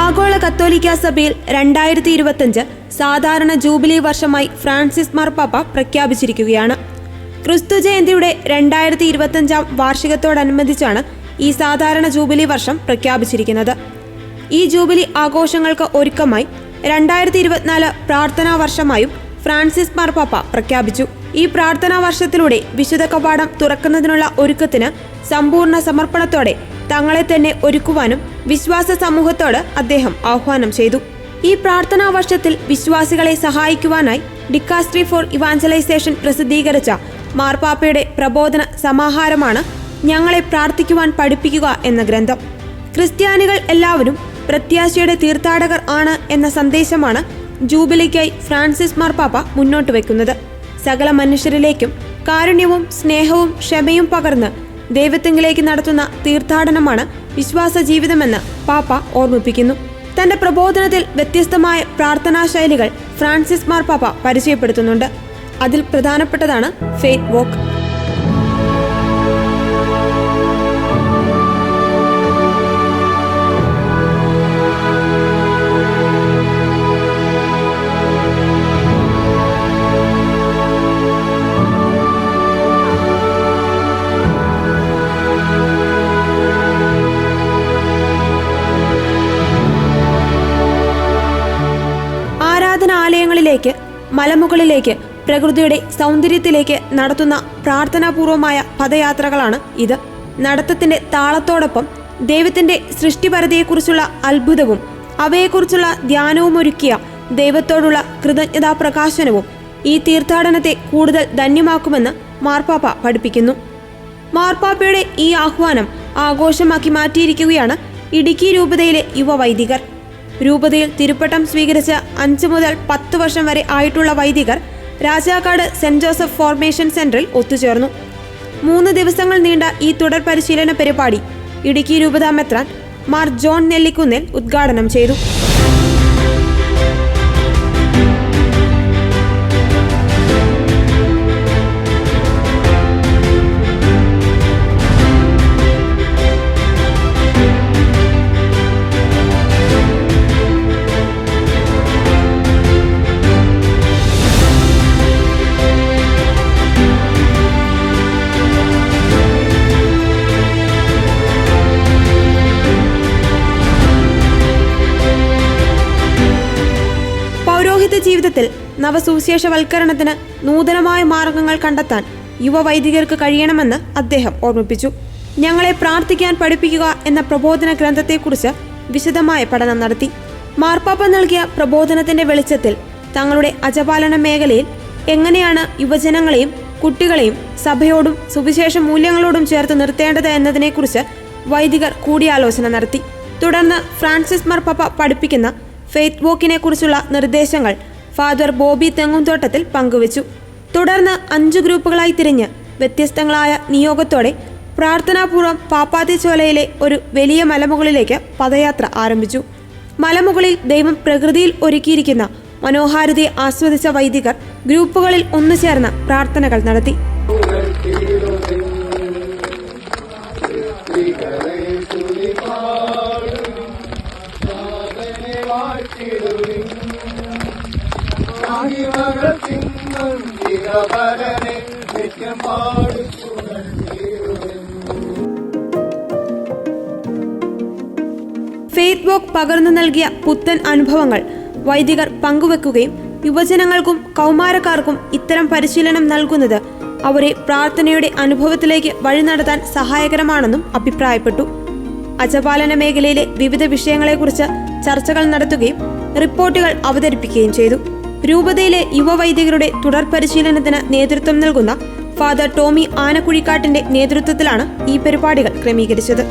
ആഗോള കത്തോലിക്ക സഭയിൽ രണ്ടായിരത്തി ഇരുപത്തഞ്ച് സാധാരണ ജൂബിലി വർഷമായി ഫ്രാൻസിസ് മാർപ്പാപ്പ പ്രഖ്യാപിച്ചിരിക്കുകയാണ്. ക്രിസ്തു ജയന്തിയുടെ രണ്ടായിരത്തി ഇരുപത്തഞ്ചാം വാർഷികത്തോടനുബന്ധിച്ചാണ് ഈ സാധാരണ ജൂബിലി വർഷം പ്രഖ്യാപിച്ചിരിക്കുന്നത്. ഈ ജൂബിലി ആഘോഷങ്ങൾക്ക് ഒരുക്കമായി രണ്ടായിരത്തി ഇരുപത്തിനാല് പ്രാർത്ഥനാ വർഷമായും ഫ്രാൻസിസ് മാർപ്പാപ്പ പ്രഖ്യാപിച്ചു. ഈ പ്രാർത്ഥനാ വർഷത്തിലൂടെ വിശുദ്ധ കവാടം തുറക്കുന്നതിനുള്ള ഒരുക്കത്തിന് സമ്പൂർണ സമർപ്പണത്തോടെ തങ്ങളെ തന്നെ ഒരുക്കുവാനും വിശ്വാസ സമൂഹത്തോട് അദ്ദേഹം ആഹ്വാനം ചെയ്തു. ഈ പ്രാർത്ഥനാ വർഷത്തിൽ വിശ്വാസികളെ സഹായിക്കുവാനായി ഡിക്കാസ്ട്രി ഫോർ ഇവാഞ്ചലൈസേഷൻ പ്രസിദ്ധീകരിച്ച മാർപ്പാപ്പയുടെ പ്രബോധന സമാഹാരമാണ് ഞങ്ങളെ പ്രാർത്ഥിക്കുവാൻ പഠിപ്പിക്കുക എന്ന ഗ്രന്ഥം. ക്രിസ്ത്യാനികൾ എല്ലാവരും പ്രത്യാശയുടെ തീർത്ഥാടകർ ആണ് എന്ന സന്ദേശമാണ് ജൂബിലിക്കായി ഫ്രാൻസിസ് മാർപ്പാപ്പ മുന്നോട്ട് വയ്ക്കുന്നത് സകല മനുഷ്യരിലേക്കും കാരുണ്യവും സ്നേഹവും ക്ഷമയും പകർന്ന് ദൈവത്തിങ്കിലേക്ക് നടത്തുന്ന തീർത്ഥാടനമാണ് വിശ്വാസ ജീവിതമെന്ന് പാപ്പ ഓർമ്മിപ്പിക്കുന്നു. തന്റെ പ്രബോധനത്തിൽ വ്യത്യസ്തമായ പ്രാർത്ഥനാ ശൈലികൾ ഫ്രാൻസിസ് മാർപ്പാപ്പ പരിചയപ്പെടുത്തുന്നുണ്ട്. അതിൽ പ്രധാനപ്പെട്ടതാണ് ഫെയ്ത്ത് വോക്ക്. ആരാധനാലയങ്ങളിലേക്ക് മലമുകളിലേക്ക് പ്രകൃതിയുടെ സൗന്ദര്യത്തിലേക്ക് നടത്തുന്ന പ്രാർത്ഥനാപൂർവമായ പദയാത്രകളാണ് ഇത്. നടത്തത്തിന്റെ താളത്തോടൊപ്പം ദൈവത്തിന്റെ സൃഷ്ടിപരതയെക്കുറിച്ചുള്ള അത്ഭുതവും അവയെക്കുറിച്ചുള്ള ധ്യാനവും ഒരുക്കിയ ദൈവത്തോടുള്ള കൃതജ്ഞതാ പ്രകാശനവും ഈ തീർത്ഥാടനത്തെ കൂടുതൽ ധന്യമാക്കുമെന്ന് മാർപ്പാപ്പ പഠിപ്പിക്കുന്നു. മാർപ്പാപ്പയുടെ ഈ ആഹ്വാനം ആഘോഷമാക്കി മാറ്റിയിരിക്കുകയാണ് ഇടുക്കി രൂപതയിലെ യുവ വൈദികർ രൂപതയിൽ തിരുപ്പട്ടം സ്വീകരിച്ച അഞ്ചു മുതൽ പത്ത് വർഷം വരെ ആയിട്ടുള്ള വൈദികർ രാജാക്കാട് സെന്റ് ജോസഫ് ഫോർമേഷൻ സെന്ററിൽ ഒത്തുചേർന്നു. മൂന്ന് ദിവസങ്ങൾ നീണ്ട ഈ തുടർ പരിശീലന പരിപാടി ഇടുക്കി രൂപതാ മെത്രാൻ മാർ ജോൺ നെല്ലിക്കുന്നിൽ ഉദ്ഘാടനം ചെയ്തു. പൗരോഹിത്യ ജീവിതത്തിൽ നവസുവിശേഷവൽക്കരണത്തിന് നൂതനമായ മാർഗങ്ങൾ കണ്ടെത്താൻ യുവ വൈദികർക്ക് കഴിയണമെന്ന് അദ്ദേഹം ഓർമ്മിപ്പിച്ചു. ഞങ്ങളെ പ്രാർത്ഥിക്കാൻ പഠിപ്പിക്കുക എന്ന പ്രബോധന ഗ്രന്ഥത്തെക്കുറിച്ച് വിശദമായ പഠനം നടത്തി. മാർപ്പാപ്പ നൽകിയ പ്രബോധനത്തിന്റെ വെളിച്ചത്തിൽ തങ്ങളുടെ അജപാലന മേഖലയിൽ എങ്ങനെയാണ് യുവജനങ്ങളെയും കുട്ടികളെയും സഭയോടും സുവിശേഷ മൂല്യങ്ങളോടും ചേർത്ത് നിർത്തേണ്ടത് എന്നതിനെക്കുറിച്ച് വൈദികർ കൂടിയാലോചന നടത്തി. തുടർന്ന് ഫ്രാൻസിസ് മാർപ്പാപ്പ പഠിപ്പിക്കുന്ന ഫെയ്ത്ത് വോക്കിനെ കുറിച്ചുള്ള നിർദ്ദേശങ്ങൾ ഫാദർ ബോബി തെങ്ങുംതോട്ടത്തിൽ പങ്കുവച്ചു. തുടർന്ന് അഞ്ചു ഗ്രൂപ്പുകളായി തിരിഞ്ഞ് വ്യത്യസ്തങ്ങളായ നിയോഗത്തോടെ പ്രാർത്ഥനാപൂർവം പാപ്പാത്തിച്ചോലയിലെ ഒരു വലിയ മലമുകളിലേക്ക് പദയാത്ര ആരംഭിച്ചു. മലമുകളിൽ ദൈവം പ്രകൃതിയിൽ ഒരുക്കിയിരിക്കുന്ന മനോഹാരിതയെ ആസ്വദിച്ച വൈദികർ ഗ്രൂപ്പുകളിൽ ഒന്നു ചേർന്ന് പ്രാർത്ഥനകൾ നടത്തി. വോക്ക് പകർന്നു നൽകിയ പുത്തൻ അനുഭവങ്ങൾ വൈദികർ പങ്കുവെക്കുകയും യുവജനങ്ങൾക്കും കൗമാരക്കാർക്കും ഇത്തരം പരിശീലനം നൽകുന്നത് അവരെ പ്രാർത്ഥനയുടെ അനുഭവത്തിലേക്ക് വഴി നടത്താൻ സഹായകരമാണെന്നും അഭിപ്രായപ്പെട്ടു. അജപാലന മേഖലയിലെ വിവിധ വിഷയങ്ങളെക്കുറിച്ച് ചർച്ചകൾ നടത്തുകയും റിപ്പോർട്ടുകൾ അവതരിപ്പിക്കുകയും ചെയ്തു. രൂപതയിലെ യുവവൈദികരുടെ തുടർ പരിശീലനത്തിന് നേതൃത്വം നൽകുന്ന ഫാദർ ടോമി ആനക്കുഴിക്കാട്ടിന്റെ നേതൃത്വത്തിലാണ് ഈ പരിപാടികൾ ക്രമീകരിച്ചത്.